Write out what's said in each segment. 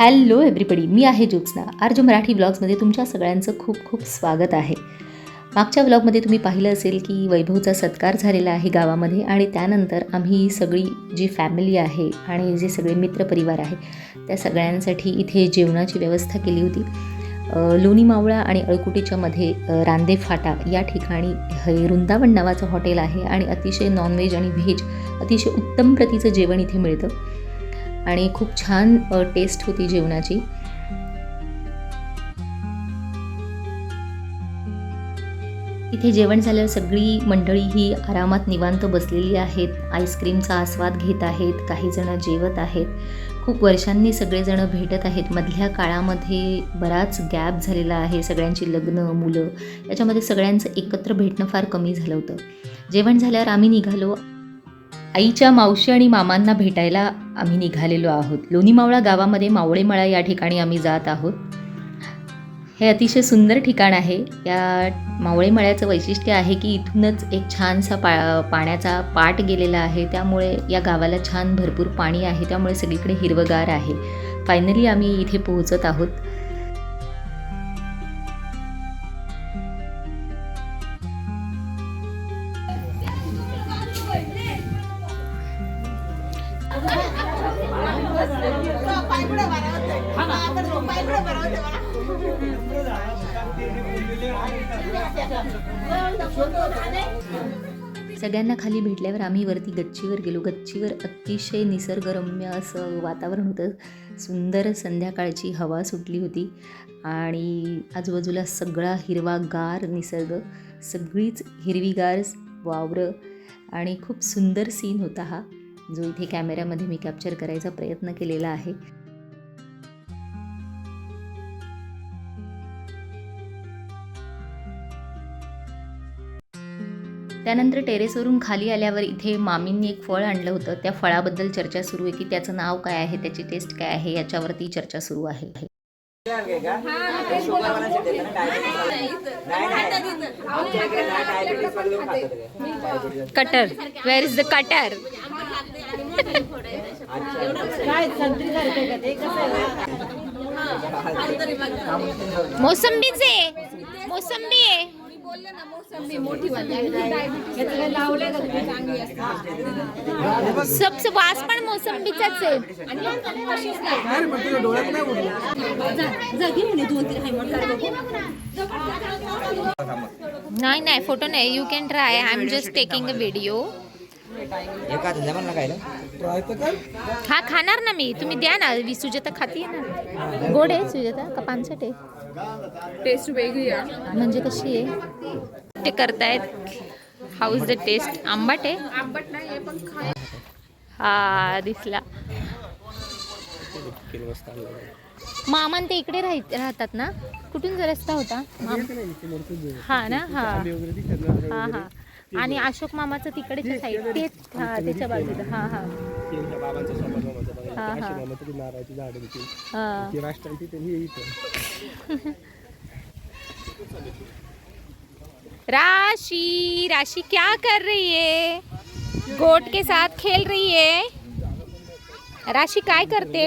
Hello everybody मी आहे ज्योत्स्ना. आर्ज मराठी ब्लॉग्समध्ये तुमच्या सगळ्यांचं खूप खूप स्वागत आहे. मागच्या ब्लॉगमध्ये तुम्ही पाहिलं असेल की वैभवचा सत्कार झालेला आहे गावामध्ये आणि त्यानंतर आम्ही सगळी जी फॅमिली आहे आणि जे सगळे मित्रपरिवार आहे त्या सगळ्यांसाठी इथे जेवणाची व्यवस्था केली होती. लोणी मावळा आणि अळकुटीच्या मध्ये रांदे फाटा या ठिकाणी हे वृंदावन नावाचं हॉटेल आहे आणि अतिशय नॉनव्हेज आणि व्हेज अतिशय उत्तम प्रतीचं जेवण इथे मिळतं. आणि खूप छान टेस्ट होती जेवणाची. इथे जेवण झाल्यावर सगळी मंडळी ही आरामात निवांत बसलेली आहेत. आईस्क्रीमचा आस्वाद घेत आहेत काही जण जेवत आहेत. खूप वर्षांनी सगळेजण भेटत आहेत. मधल्या काळामध्ये बराच गॅप झालेला आहे. सगळ्यांची लग्न मुलं याच्यामध्ये सगळ्यांचं एकत्र भेटणं फार कमी झालं होतं. जेवण झाल्यावर आम्ही निघालो. आईच्या मावशी आणि मामांना भेटायला आम्ही निघालेलो आहोत. लोणीमावळा गावामध्ये मावळेमळा या ठिकाणी आम्ही जात आहोत. हे अतिशय सुंदर ठिकाण आहे. या मावळेमळ्याचं वैशिष्ट्य आहे की इथूनच एक छानसा पा पाण्याचा पाट गेलेला आहे. त्यामुळे या गावाला छान भरपूर पाणी आहे. त्यामुळे सगळीकडे हिरवगार आहे. फायनली आम्ही इथे पोहोचत आहोत. सगळ्यांना खाली भेटल्यावर आम्ही वरती गच्चीवर गेलो. गच्चीवर अतिशय निसर्गरम्य असं वातावरण होतं. सुंदर संध्याकाळची हवा सुटली होती. आणि आजूबाजूला सगळा हिरवागार निसर्ग सगळीच हिरवीगार वावरं आणि खूप सुंदर सीन होता हा जो इथे कॅमेऱ्यामध्ये मी कॅप्चर करायचा प्रयत्न केलेला आहे. त्यानंतर टेरेसवरून खाली आल्यावर इथे मामींनी एक फळ आणलं होतं. त्या फळाबद्दल चर्चा सुरू आहे की त्याचं नाव काय आहे त्याची टेस्ट काय आहे याच्यावरती चर्चा सुरू आहे. Cutter. Where is the cutter मोसंबीचे मोसंबी आहे. सबसे वास पण मोसंबीचाच आहे. नाही. नाही फोटो नाही you can try I am just taking a video एका जमन ना. खायला हा खाणार ना मी. तुम्ही द्या ना. वी सुजाता खाती ना. गोड आहे सुजाता. का पानसट आहे? टेस्ट वेगळी आहे. म्हणजे कशी आहे? ते करतायत. हाऊ इज द टेस्ट आंबट आहे. आंबट नाही पण खा. हा दिसला. मामान ते इकडे राहत राहतात ना? कुठून जो रस्ता होता? माम- हा ना? हा. हा हा. आणि अशोक मामाचं तिकडच्या साईड तेच हा त्याच्या बाजूला. हा हा. हा हा. हा. राशि राशि क्या कर रही है? गोट के साथ खेल रही है? राशि काय करते?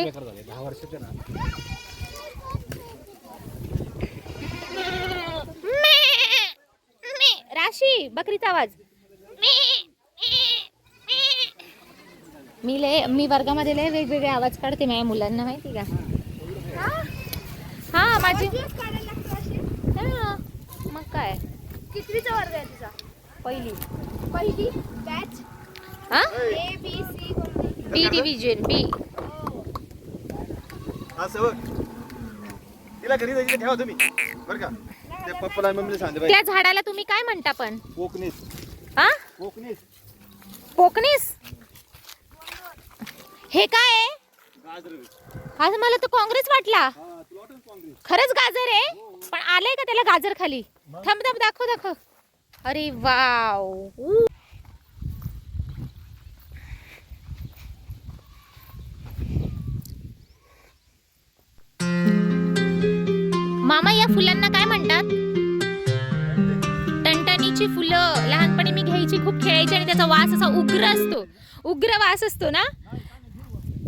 म्या, म्या. राशी बकरीचा आवाज. मी लय मी वर्गामध्ये लय वेगवेगळे आवाज काढते माझ्या मुलांना माहिती का? हा माझी हा, मग काय? कितवीचा वर्ग आहे तुझा? पहिली. पहिली? बॅच हा? A B C B division बी असं बघ तिला घरी जायचं ठेवा तुम्ही. बरं का? ते पप्पाला आणि मम्मीला सांगते बाई. त्या झाडाला तुम्ही काय म्हणता पण? कोकणीस. हा? कोकणीस. कोकणीस? हे काय आहे? गाजर. आज मला तर काँग्रेस वाटला. हा खरंच गाजर आहे पण आलंय का त्याला गाजर खाली? थांब थांब दाखव दाखव. अरे वाव. मामा या फुलांना काय म्हणतात? टणटणीची फुलं. लहानपणी मी घ्यायची खूप खेळायची आणि त्याचा वास असा उग्र असतो. उग्र वास असतो ना?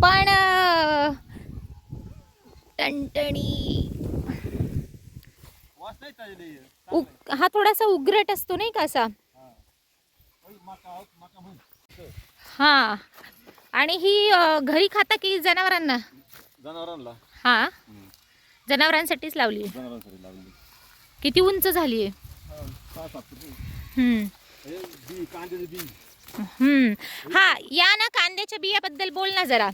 पण टणटणी. हा थोडासा उग्रट असतो नाही का असा. हा. आणि ही घरी खाता की जनावरांना? जनावरांना हा. जनावरांसाठीच लावली किती उंच झाली आहे? हा. हे. हा या ना कांद्याच्या बियाबद्दल बोल ना जरा.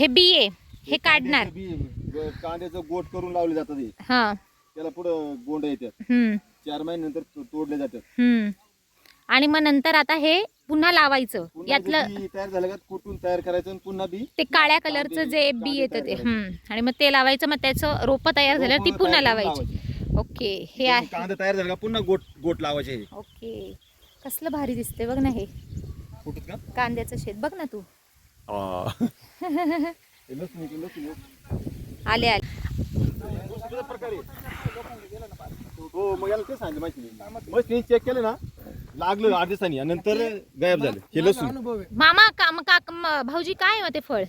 हे बिये हे काढणार. बी ग- कांद्याचं गोट करून लावले जातात हे. हा. त्याला पुढं गोंड येतात. हम्म. चार महिन्यानंतर तो- तोडले जातात. हम्म. आणि मग नंतर आता हे पुन्हा लावायचं. पुन्हा यातलं बी तयार झालं का कुठून तयार करायचं आणि पुन्हा बी ते काळ्या कलरचं जे बी येतं ते. हम्म. आणि मग ते लावायचं मग त्याचं रोपं तयार झाल्यावर ती रोपं पुन्हा तयार करून लावायची. ओके हे आहे. कांदा तयार झाला का पुन्हा गोट गोट लावायचे हे. ओके. कसलं भारी दिसते बघ ना हे. फुटत कांद्याचं शेत. बघ ना तू. आले आले. हो मग याला ते सांगितलं माहिती नाही. मग त्यांनी चेक केलं ना लागलं आठ दिवसांनी आणि नंतर गायब झालं. हे लसूण. मामा काम का म- भाऊजी काय आहे मग ते फळ?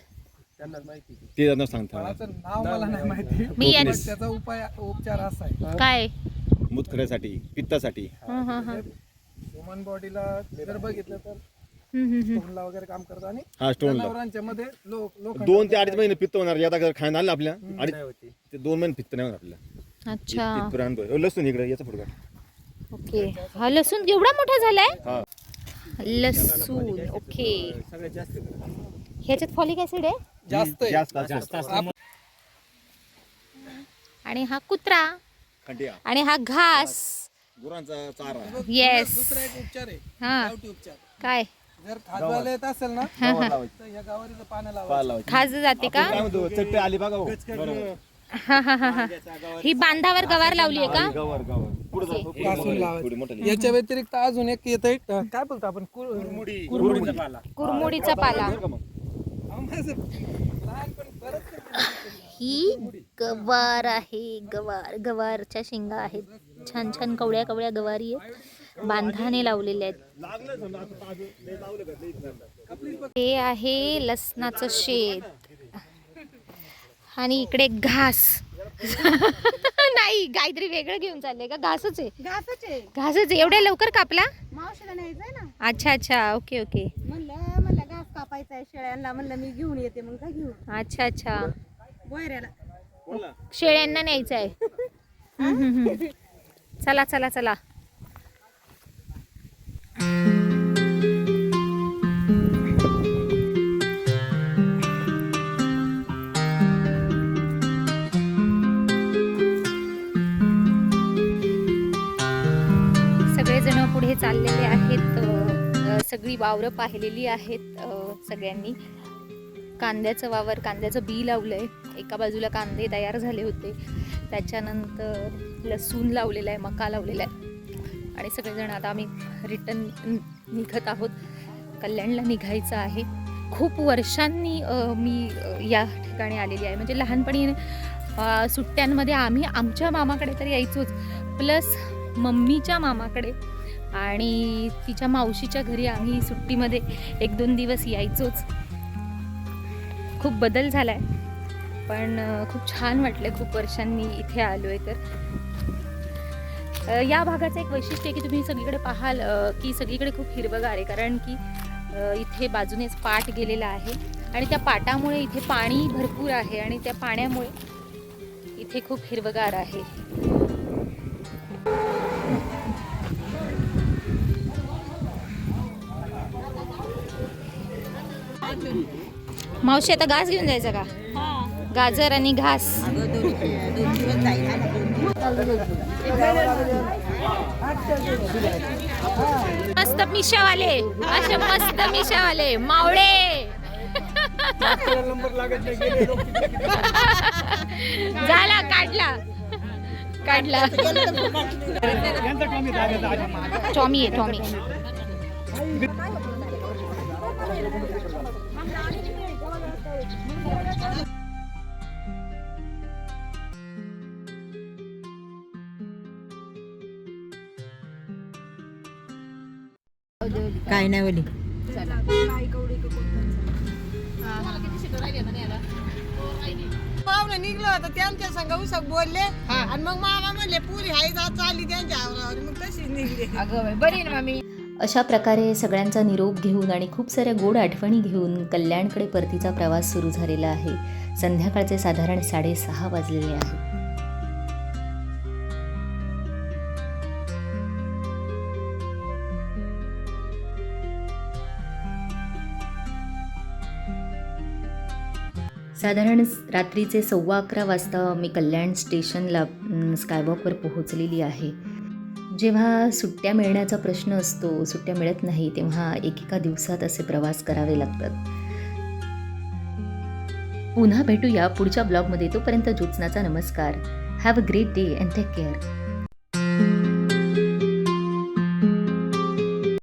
ते त्यांना सांगता. फळाचं नाव मला नाही माहिती. मी पण त्याचा उपाय उपचार असा आहे. काय? मुतखड्यासाठी पित्तासाठी. हं, हं, हं. ह्युमन बॉडीला जर बघितलं तर. स्टोनला वगैरे काम करतं आणि हा स्टोनला. जनावरांच्या मध्ये लोक लोक दोन ते अडीच महिने पित्त होणार आता जर खायला आलं आपल्या अडीच ते दोन महिने पित्त नाही होणार आपल्याला. अच्छा. अनुभव. अहो, लसूण इकडे याचा फुडका ओके. हा लसूण एवढा मोठा झालाय? हा. लसूण ओके. सगळ्यात जास्त ह्याच्यात फॉलिक ऍसिड आहे? जास्त आहे. जास्त जास्त. आणि हा कुत्रा? खंडिया. आणि हा घास? गुरांचा चारा. येस दुसरा एक उपचार आहे. हा. गावठी उपचार. काय? जर खाजवायला येत असेल ना गावात लावायची. तर या गावारीचं पानं लावा पाला लावायची. खाज जाते का? काय म्हणतो चट्टे आली बघा हो. बरोबर. हा हा हा हा. ही बांधावर गवार लावली आहे का? गवर गवर. पुढे जातो पुढे कासून मोठं- लावायचं. पुढे मोठं याच्या व्यतिरिक्त अजून एक येत आहे. काय बोलतो आपण? कुरमुडी. कुरमुडीचा पाला. कुरमुडीचा पाला. बरं का मग? लहानपणी बरंच ही गवार आहे गवार गवारच्या शेंगा आहेत. छान छान कवड्या कवड्या गवारी आहेत. बांधाने लावलेल्या आहेत. हे आहे लसणाचं शेत. आणि इकडे घास. नाही काहीतरी वेगळं घेऊन चाललंय का? घासच आहे. घासच आहे. घासच आहे. एवढ्या लवकर कापला? मावशीला न्यायचंय ना. अच्छा अच्छा. Okay okay. म्हणलं म्हणलं घास कापायचा आहे शेळ्यांना. म्हणलं मी घेऊन येते. मग काय घेऊन अच्छा अच्छा? शेळ्यांना न्यायचं आहे. चला चला चला. वावरं पाहिलेली आहेत सगळ्यांनी. कांद्याचं वावर कांद्याचं बी लावलं आहे एका बाजूला कांदे तयार झाले होते. त्याच्यानंतर लसूण लावलेला आहे मका लावलेला आहे आणि सगळेजण आता आम्ही रिटर्न निघत आहोत. कल्याणला निघायचं आहे. खूप वर्षांनी मी या ठिकाणी आलेली आहे. म्हणजे लहानपणी सुट्ट्यांमध्ये आम्ही आमच्या मामाकडे तर यायचोच. प्लस मम्मीच्या मामाकडे आणि तिच्या मावशीच्या घरी आम्ही सुट्टीमध्ये एक दोन दिवस यायचोच. खूप बदल झाला आहे पण खूप छान वाटलं खूप वर्षांनी इथे आलो आहे तर या भागाचं एक वैशिष्ट्य आहे की तुम्ही सगळीकडे पाहाल की सगळीकडे खूप हिरवगार आहे. कारण की इथे बाजूनेच पाट गेलेला आहे आणि त्या पाटामुळे इथे पाणी भरपूर आहे आणि त्या पाण्यामुळे इथे खूप हिरवगार आहे. मावशी आता घास घेऊन जायचा का? गाजर आणि घास. मस्त मिशावाले असे मस्त मिशावाले मावळे. झाला काढला. काढला. टॉमी आहे टॉमी. काय नाही बोली पाहुणं निघलं होतं त्यांच्या संग उसक बोलले. आणि मग मामा म्हणले पुरी हाय जात चालली त्यांच्या आवरावर. मग तशीच निघली. बरी ना मामी? अशा प्रकारे सगळ्यांचा निरोप घेऊन आणि खूप साऱ्या गोड आठवणी घेऊन कल्याणकडे परतीचा प्रवास सुरू झालेला आहे. संध्याकाळचे साधारण साडेसहा वाजलेले आहेत साधारण रात्रीचे सव्वा अकरा वाजता मी कल्याण स्टेशनला स्कायवॉकवर पोहोचलेली आहे. जेव्हा सुट्ट्या मिळण्याचा प्रश्न असतो सुट्ट्या मिळत नाही तेव्हा एकेका दिवसात असे प्रवास करावे लागतात. पुन्हा भेटूया पुढच्या ब्लॉगमध्ये. तोपर्यंत ज्योत्स्नाचा नमस्कार. Have a great day and take care